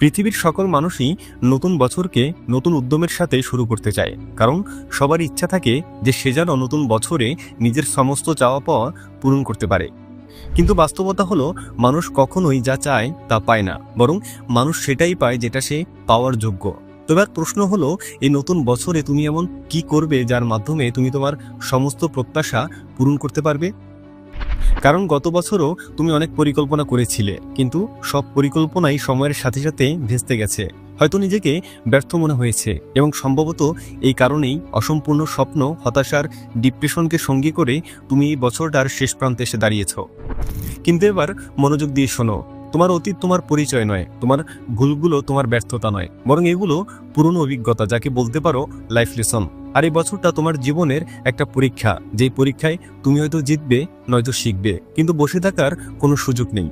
পৃথিবীর সকল মানুষই নতুন বছরকে নতুন উদ্যমের সাথে শুরু করতে চায়, কারণ সবার ইচ্ছা থাকে যে সে যেন নতুন বছরে নিজের সমস্ত চাওয়া পাওয়া পূরণ করতে পারে। কিন্তু বাস্তবতা হলো, মানুষ কখনোই যা চায় তা পায় না, বরং মানুষ সেটাই পায় যেটা সে পাওয়ার যোগ্য। তো এবার প্রশ্ন হলো, এই নতুন বছরে তুমি এমন কি করবে যার মাধ্যমে তুমি তোমার সমস্ত প্রত্যাশা পূরণ করতে পারবে? কারণ গত বছরও তুমি অনেক পরিকল্পনা করেছিলে, কিন্তু সব পরিকল্পনাই সময়ের সাথে সাথে ভেস্তে গেছে। হয়তো নিজেকে ব্যর্থ মনে হয়েছে এবং সম্ভবত এই কারণেই অসম্পূর্ণ স্বপ্ন, হতাশার, ডিপ্রেশনকে সঙ্গী করে তুমি এই বছরটার শেষ প্রান্তে এসে দাঁড়িয়েছ। কিন্তু এবার মনোযোগ দিয়ে শোনো, তোমার অতীত তোমার পরিচয় নয়, তোমার ভুলগুলো তোমার ব্যর্থতা নয়, বরং এগুলো পুরনো অভিজ্ঞতা যাকে বলতে পারো লাইফ লেসন আর এই বছরটা তোমার জীবনের একটা পরীক্ষা। যেই পরীক্ষায় তুমি হয়তো জিতবে, নয়তো শিখবে। কিন্তু বসে থাকার কোনো সুযোগ নেই।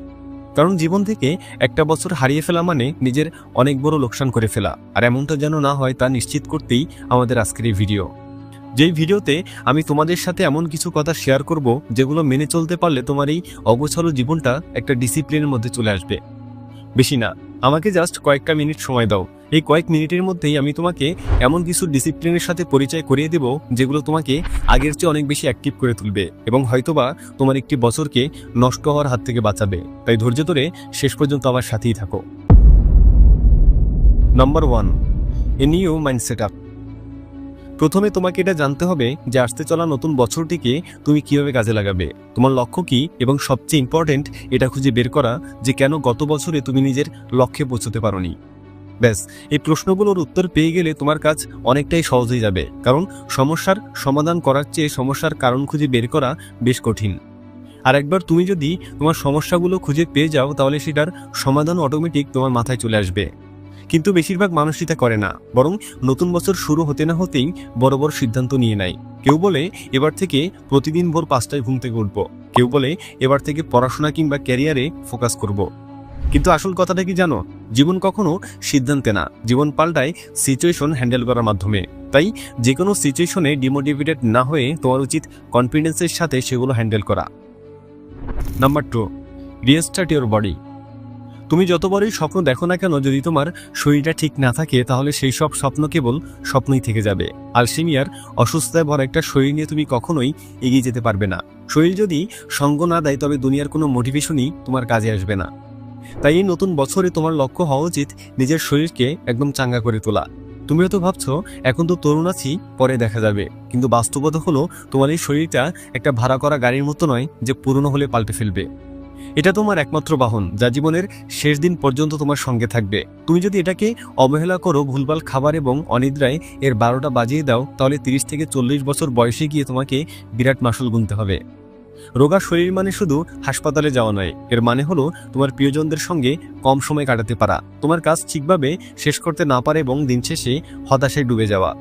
কারণ জীবন থেকে একটা বছর হারিয়ে ফেলা মানে নিজের অনেক বড় লোকসান করে ফেলা। আর এমনটা যেন না হয় তা নিশ্চিত করতেই আমাদের আজকের এই ভিডিও। যেই ভিডিওতে আমি তোমাদের সাথে এমন কিছু কথা শেয়ার করব, যেগুলো মেনে চলতে পারলে তোমার এই অগোছালো জীবনটা একটা ডিসিপ্লিনের মধ্যে চলে আসবে। বেশি না, আমাকে জাস্ট কয়েকটা মিনিট সময় দাও। এই কয়েক মিনিটের মধ্যেই আমি তোমাকে এমন কিছু ডিসিপ্লিনের সাথে পরিচয় করিয়ে দেব যেগুলো তোমাকে আগের চেয়ে অনেক বেশি অ্যাক্টিভ করে তুলবে এবং হয়তোবা তোমার একটি বছরকে নষ্ট হওয়ার হাত থেকে বাঁচাবে। তাই ধৈর্য ধরে শেষ পর্যন্ত আমার সাথেই থাকো। Number one a new mindset up প্রথমে তোমাকে এটা জানতে হবে যে আসতে চলা নতুন বছরটিকে তুমি কীভাবে কাজে লাগাবে। তোমার লক্ষ্য কি এবং সবচেয়ে ইম্পর্টেন্ট এটা খুঁজে বের করা যে কেন গত বছরে তুমি নিজের লক্ষ্যে পৌঁছতে পারোনি। ব্যাস, এই প্রশ্নগুলোর উত্তর পেয়ে গেলে তোমার কাজ অনেকটাই সহজ হয়ে যাবে। কারণ সমস্যার সমাধান করার চেয়ে সমস্যার কারণ খুঁজে বের করা বেশ কঠিন। আর একবার তুমি যদি তোমার সমস্যাগুলো খুঁজে পেয়ে যাও, তাহলে সেটার সমাধান অটোমেটিক তোমার মাথায় চলে আসবে। কিন্তু বেশিরভাগ মানুষই তা করে না। বরং নতুন বছর শুরু হতে না হতেই বড় বড় সিদ্ধান্ত নিয়ে নেয়। কেউ বলে, এবার থেকে প্রতিদিন ভোর পাঁচটায় ঘুম থেকে উঠবো। কেউ বলে, এবার থেকে পড়াশোনা কিংবা ক্যারিয়ারে ফোকাস করব। কিন্তু আসল কথাটা কি জানো? জীবন কখনো সিদ্ধান্তে না। জীবন পাল্টায় সিচুয়েশন হ্যান্ডেল করার মাধ্যমে। তাই যে কোনো সিচুয়েশনে ডিমোটিভেটেড না হয়ে তোমার উচিত কনফিডেন্সের সাথে সেগুলো হ্যান্ডেল করা। Number two restart your body তুমি যতবারই স্বপ্ন দেখো না কেন, যদি তোমার শরীরটা ঠিক না থাকে, তাহলে সেই সব স্বপ্ন কেবল স্বপ্নই থেকে যাবে। আলসেমিয়ার অসুস্থতায় ভরা একটা শরীর নিয়ে তুমি কখনোই এগিয়ে যেতে পারবে না। শরীর যদি সঙ্গ না দেয়, তবে দুনিয়ার কোনো মোটিভেশনই তোমার কাজে আসবে না। তাই এই নতুন বছরে তোমার লক্ষ্য হওয়া উচিত নিজের শরীরকে একদম চাঙ্গা করে তোলা। তুমি হয়তো ভাবছ, এখন তো তরুণ আছি, পরে দেখা যাবে। কিন্তু বাস্তবতা হলো, তোমার এই শরীরটা একটা ভাড়া করা গাড়ির মতো নয় যে পুরনো হলে পাল্টে ফেলবে। এটা তোমার একমাত্র বাহন, যা জীবনের শেষ দিন পর্যন্ত তোমার সঙ্গে থাকবে। তুমি যদি এটাকে অবহেলা করো, ভুলভাল খাবার এবং অনিদ্রায় এর বারোটা বাজিয়ে দাও, তাহলে তিরিশ থেকে চল্লিশ বছর বয়সে গিয়ে তোমাকে বিরাট মাসুল গুনতে হবে। রোগা শরীর মানে শুধু হাসপাতালে যাওয়া নয়, এর মানে হলো তোমার প্রিয়জনদের সঙ্গে কম সময় কাটাতে পারা। তোমার কাজ ঠিকভাবে শেষ করতে না পারে এবং দিন শেষে হতাশায় ডুবে যাওয়া।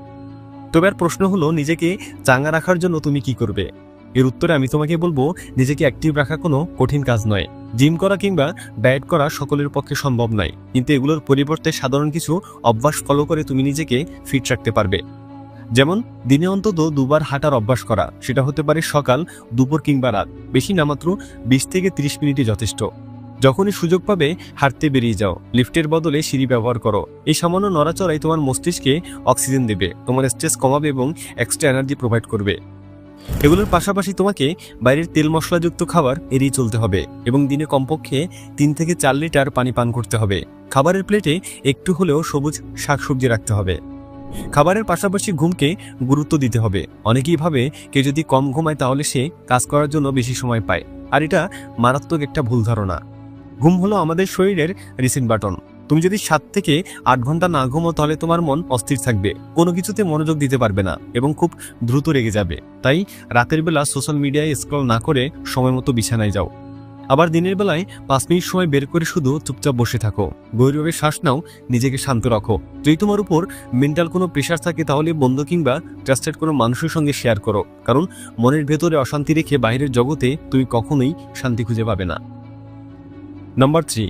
তবে আর প্রশ্ন হলো, নিজেকে চাঙ্গা রাখার জন্য তুমি কি করবে? এর উত্তরে আমি তোমাকে বলব, নিজেকে অ্যাক্টিভ রাখা কোনো কঠিন কাজ নয়। জিম করা কিংবা ডায়েট করা সকলের পক্ষে সম্ভব নয়। কিন্তু এগুলোর পরিবর্তে সাধারণ কিছু অভ্যাস ফলো করে তুমি নিজেকে ফিট রাখতে পারবে। যেমন, দিনে অন্তত দুবার হাঁটার অভ্যাস করা, সেটা হতে পারে সকাল, দুপুর কিংবা রাত, বেশি না মাত্র বিশ থেকে তিরিশ মিনিটই যথেষ্ট। যখনই সুযোগ পাবে, হাঁটতে বেরিয়ে যাও, লিফটের বদলে সিঁড়ি ব্যবহার করো। এই সামান্য নড়াচড়াই তোমার মস্তিষ্কে অক্সিজেন দেবে, তোমার স্ট্রেস কমাবে এবং এক্সট্রা এনার্জি প্রোভাইড করবে। এগুলোর পাশাপাশি তোমাকে বাইরের তেল মশলাযুক্ত খাবার এড়িয়ে চলতে হবে এবং দিনে কমপক্ষে তিন থেকে চার লিটার পানি পান করতে হবে। খাবারের প্লেটে একটু হলেও সবুজ শাকসবজি রাখতে হবে। খাবারের পাশাপাশি ঘুমকে গুরুত্ব দিতে হবে। অনেকেই ভাবে, কেউ যদি কম ঘুমায় তাহলে সে কাজ করার জন্য বেশি সময় পায়। আর এটা মারাত্মক একটা ভুল ধারণা। ঘুম হলো আমাদের শরীরের রিসেট বাটন তুমি যদি সাত থেকে আট ঘণ্টা না ঘুমো তাহলে তোমার মন অস্থির থাকবে। কোনো কিছুতে মনোযোগ দিতে পারবে না এবং খুব দ্রুত রেগে যাবে। তাই রাতের বেলা সোশ্যাল মিডিয়ায় স্ক্রল না করে সময় মতো বিছানায় যাও। আবার দিনের বেলায় পাঁচ মিনিট সময় বের করে শুধু চুপচাপ বসে থাকো। গৌরবে শ্বাস নাও, নিজেকে শান্ত রাখো। যদি তোমার উপর মেন্টাল কোনো প্রেশার থাকে, তাহলে বন্ধু কিংবা ট্রাস্টেড কোনো মানুষের সঙ্গে শেয়ার করো। কারণ মনের ভেতরে অশান্তি রেখে বাইরের জগতে তুমি কখনোই শান্তি খুঁজে পাবে না। Number three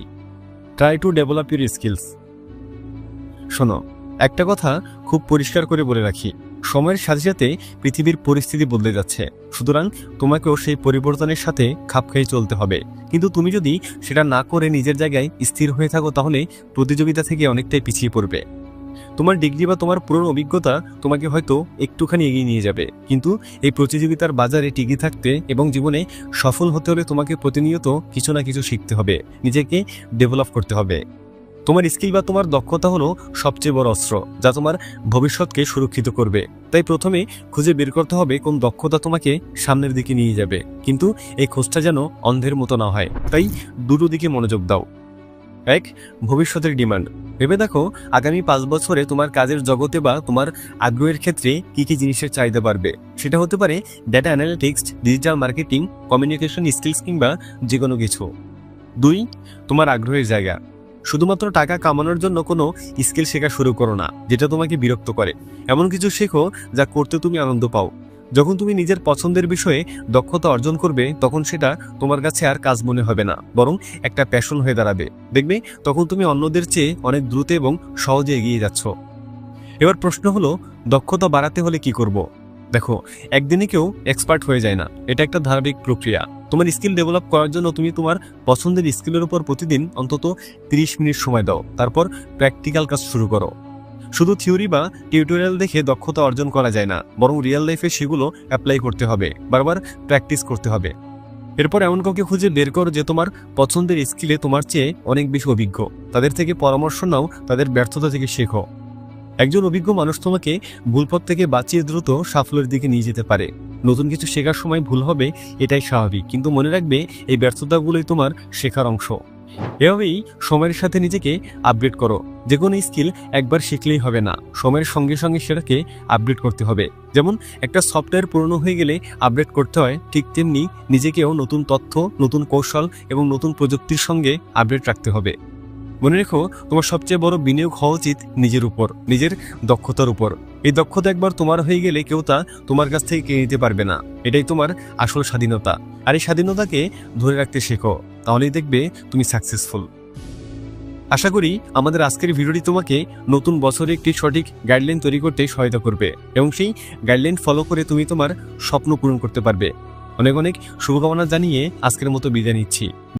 try to develop your skills শোনো, একটা কথা খুব পরিষ্কার করে বলে রাখি। সময়ের সাথে সাথে পৃথিবীর পরিস্থিতি বদলে যাচ্ছে। সুতরাং তোমাকেও সেই পরিবর্তনের সাথে খাপ খাইয়ে চলতে হবে। কিন্তু তুমি যদি সেটা না করে নিজের জায়গায় স্থির হয়ে থাকো, তাহলে প্রতিযোগিতা থেকে অনেকটাই পিছিয়ে পড়বে। তোমার ডিগ্রি বা তোমার পুরনো অভিজ্ঞতা তোমাকে হয়তো একটুখানি এগিয়ে নিয়ে যাবে। কিন্তু এই প্রতিযোগিতার বাজারে টিকে থাকতে এবং জীবনে সফল হতে হলে তোমাকে প্রতিনিয়ত কিছু না কিছু শিখতে হবে। নিজেকে ডেভেলপ করতে হবে। তোমার স্কিল বা তোমার দক্ষতা হলো সবচেয়ে বড় অস্ত্র, যা তোমার ভবিষ্যৎকে সুরক্ষিত করবে। তাই প্রথমে খুঁজে বের করতে হবে কোন দক্ষতা তোমাকে সামনের দিকে নিয়ে যাবে। কিন্তু এই খোঁজটা যেন অন্ধের মতো না হয়। তাই দুটো দিকে মনোযোগ দাও। এক, ভবিষ্যতের ডিমান্ড। ভেবে দেখো আগামী পাঁচ বছরে তোমার কাজের জগতে বা তোমার আগ্রহের ক্ষেত্রে কি কি জিনিসের চাহিদা বাড়বে। সেটা হতে পারে data analytics digital marketing communication skills কিংবা যে কোনো কিছু। দুই, তোমার আগ্রহের জায়গা। শুধুমাত্র টাকা কামানোর জন্য কোনো স্কিল শেখা শুরু করো না, যেটা তোমাকে বিরক্ত করে। এমন কিছু শেখো যা করতে তুমি আনন্দ পাও। যখন তুমি নিজের পছন্দের বিষয়ে দক্ষতা অর্জন করবে, তখন সেটা তোমার কাছে আর কাজ মনে হবে না, বরং একটা প্যাশন হয়ে দাঁড়াবে। দেখবে, তখন তুমি অন্যদের চেয়ে অনেক দ্রুত এবং সহজে এগিয়ে যাচ্ছ। এবার প্রশ্ন হলো, দক্ষতা বাড়াতে হলে কি করব? দেখো, একদিনে কেউ এক্সপার্ট হয়ে যায় না। এটা একটা ধারাবাহিক প্রক্রিয়া। তোমার স্কিল ডেভেলপ করার জন্য তুমি তোমার পছন্দের স্কিলের উপর প্রতিদিন অন্তত 30 মিনিট সময় দাও। তারপর প্র্যাকটিক্যাল কাজ শুরু করো। শুধু থিওরি বা টিউটোরিয়াল দেখে দক্ষতা অর্জন করা যায় না, বরং রিয়েল লাইফে সেগুলো অ্যাপ্লাই করতে হবে, বারবার প্র্যাকটিস করতে হবে। এরপর এমন কাউকে খুঁজে বের করো যে তোমার পছন্দের স্কিলে তোমার চেয়ে অনেক বেশি অভিজ্ঞ। তাদের থেকে পরামর্শ নাও, তাদের ব্যর্থতা থেকে শেখো। একজন অভিজ্ঞ মানুষ তোমাকে ভুল পথ থেকে বাঁচিয়ে দ্রুত সাফল্যের দিকে নিয়ে যেতে পারে। নতুন কিছু শেখার সময় ভুল হবে, এটাই স্বাভাবিক। কিন্তু মনে রাখবে, এই ব্যর্থতাগুলোই তোমার শেখার অংশ। এভাবেই সময়ের সাথে নিজেকে আপডেট করো। যে কোনো স্কিল একবার শিখলেই হবে না। সময়ের সঙ্গে সঙ্গে সেটাকে আপডেট করতে হবে। যেমন, একটা সফটওয়্যার পুরনো হয়ে গেলে আপডেট করতে হয়, ঠিক তেমনি নিজেকেও নতুন তথ্য, নতুন কৌশল এবং নতুন প্রযুক্তির সঙ্গে আপডেট রাখতে হবে। মনে রেখো, তোমার সবচেয়ে বড় বিনিয়োগ হওয়া উচিত নিজের উপর, নিজের দক্ষতার উপর। এই দক্ষতা একবার তোমার হয়ে গেলে কেউ তা তোমার কাছ থেকে কিনে নিতে পারবে না। এটাই তোমার আসল স্বাধীনতা। আর এই স্বাধীনতাকে ধরে রাখতে শেখো, তাহলেই দেখবে তুমি সাকসেসফুল আশা করি আমাদের আজকের ভিডিওটি তোমাকে নতুন বছরে একটি সঠিক গাইডলাইন তৈরি করতে সহায়তা করবে এবং সেই গাইডলাইন ফলো করে তুমি তোমার স্বপ্ন পূরণ করতে পারবে। অনেক অনেক শুভকামনা জানিয়ে আজকের মতো বিদায় নিচ্ছি।